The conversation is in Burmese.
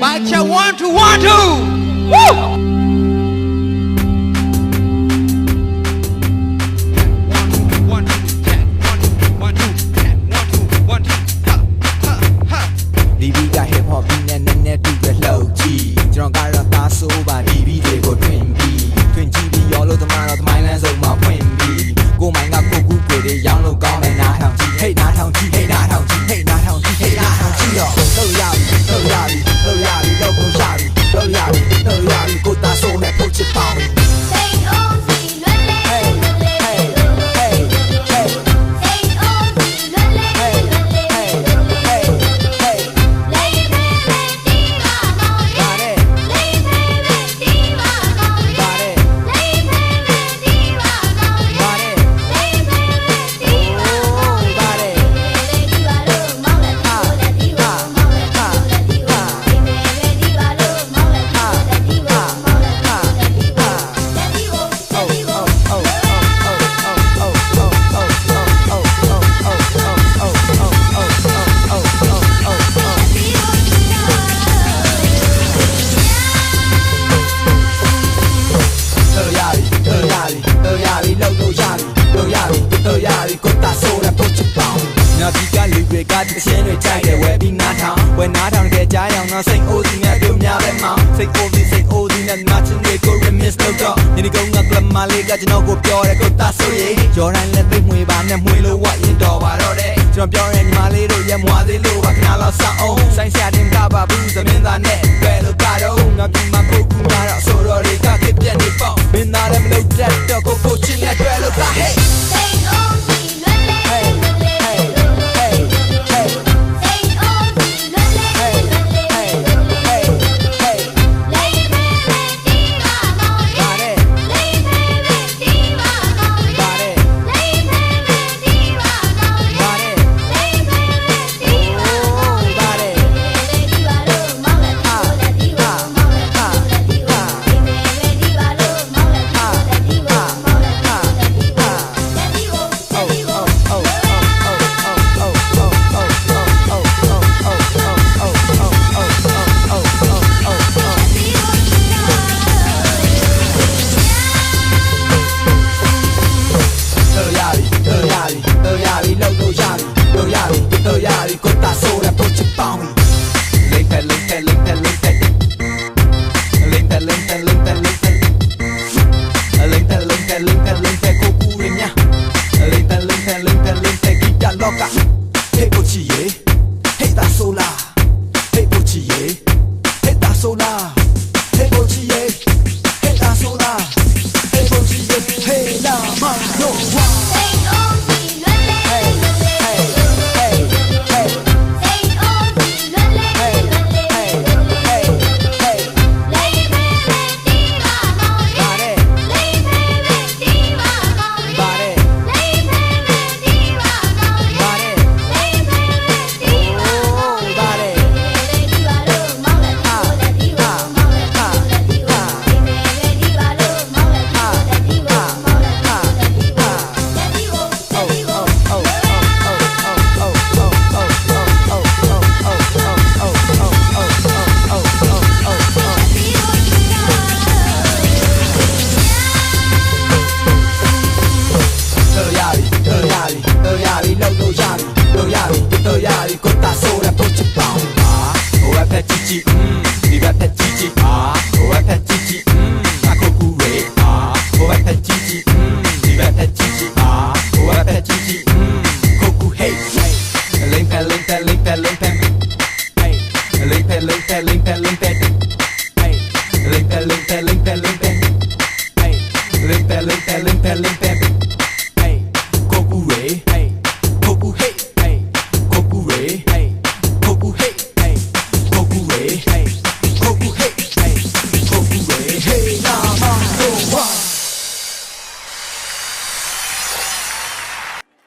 Bacha one two one two. Woo! ဒီဗီက hip hop နဲ့နည်းနည်းတူပဲလှုပ်ကြည့်ကျွန်တော်ကတော့သားဆိုးပါဒီဗီတွေကိုတွင်ပြီးတွင်ကြည့်ပြီးရောလို့သမားတော့သမိုင်းလမ်းဆုံးမှာဖွင့်ပြီးကိုမိုင်းကကိုကူကိုတွေရောင်းလို့ကောင်းတယ်နားထောင်ကြည့်ဟေ့နားထောင်ကြည့်ဟေ့ နော်ဒီကလူတွေကတခြင်းတွေကြိုက်တယ်ဝယ်ပြီးနားထောင်ဝယ်နားထောင်တကယ်ကြားရအောင်နော်စိတ်အိုးစီနဲ့တို့များပဲမောင်စိတ်အိုးဒီစိတ်အိုးဒီနဲ့နာချင်တွေကို remiss လုပ်တော့ညနေကုန်းကကလမလေးကကျွန်တော်ကိုပြောတယ်ကိုသားဆိုရင်ရော်တိုင်းလက်သိမွေပါနဲ့မွေလို့ဝတ်ရင်တော်ပါတော့တယ်ကျွန်တော်ပြောရင်ညီမလေးတို့ရဲ့မွားသေးလို့ပါခဏလောက်စောင့်အောင်ဆိုင်ဆရာတင်ကပါဘူးသမင်းသားနဲ့ပဲလို့က lenta, lenta. that link, that link.